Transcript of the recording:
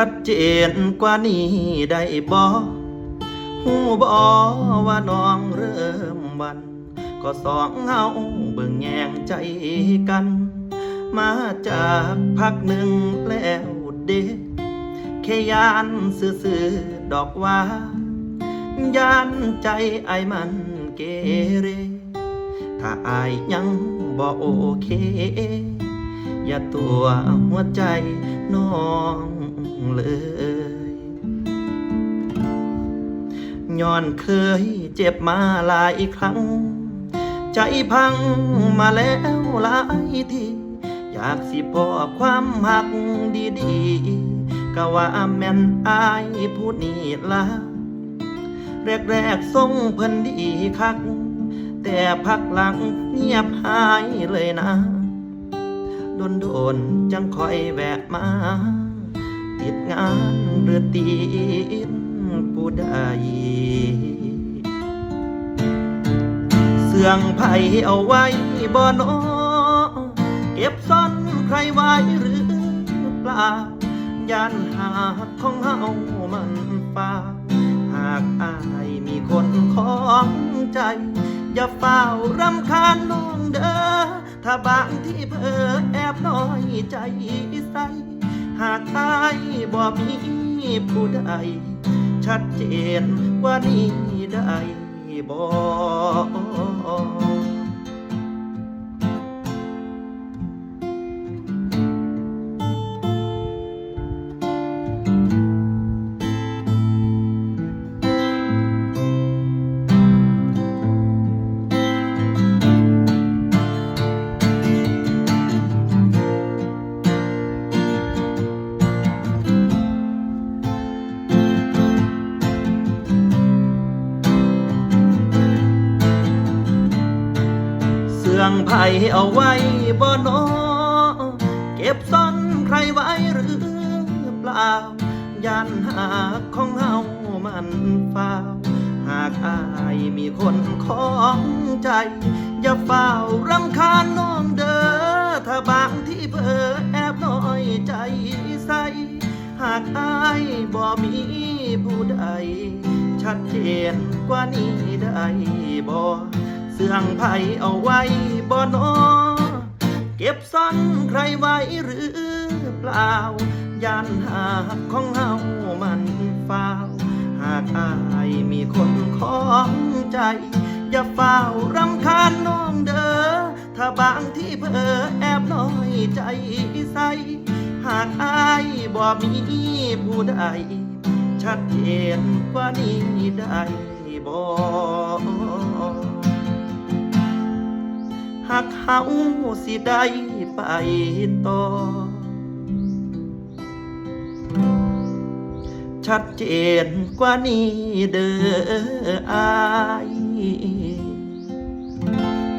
ชัดเจนกว่านี้ได้บ่หูบ่ว่าน้องเริ่มวัน ก็สองเงาเบิ่งแยงใจกัน มาจากพักหนึ่งแล้วเด็กแค่ยานซื่อๆดอกว่ายานใจไอมันเกเร ถ้าอายยังบ่โอเค อย่าตัวหัวใจน้อง เลย ย้อนเคยเจ็บมาหลายครั้ง ใจพังมาแล้วหลายทีอยากสิพอความหักดีๆก็ว่าแม่นอายผู้นี้ละแรกๆทรงเพิ่นดีคัก แต่พักหลังเงียบหายเลยนะโดนโดนๆจังคอยแวะมา ติดงานหรือติดผู้ใดเสื่องไผเอาไว้บ่นอเก็บซ่อนใครไว้หรือเปล่ายันหากของเฮามันฟ้าหากอายมีคนของใจ อย่าเฝ้ารำคาญน้องเด้อถ้าบางที่เพอแอบน้อยใจใส หากอายบ่มีผู้ใด ชัดเจนกว่านี้ได้บ่ งไผ่เอาไว้บ่นอเก็บซ่อนใครไว้หรือเปล่า ยันหากของเฮามันฟ้า หากอายมีคนของใจ อย่าเฝ้ารำคาญน้องเด้อถ้าบางที่เพอแอบน้อยใจใสหากอายบ่มีผู้ใด ชัดเจนกว่านี้ได้บ่ สื่องไผเอาไว้บ่นอเก็บซ่อนใครไว้หรือเปล่า ยันหากของเฮามันฟ้า หากอายมีคนของใจ อย่าเฝ้ารำคาญน้องเด้อ ถ้าบางที่เพอแอบน้อยใจใส หากอายบ่มีผู้ใด ชัดเจนกว่านี้ได้บ่ หากเฮาสิได้ไปต่อ ชัดเจนกว่านี้เด้ออาย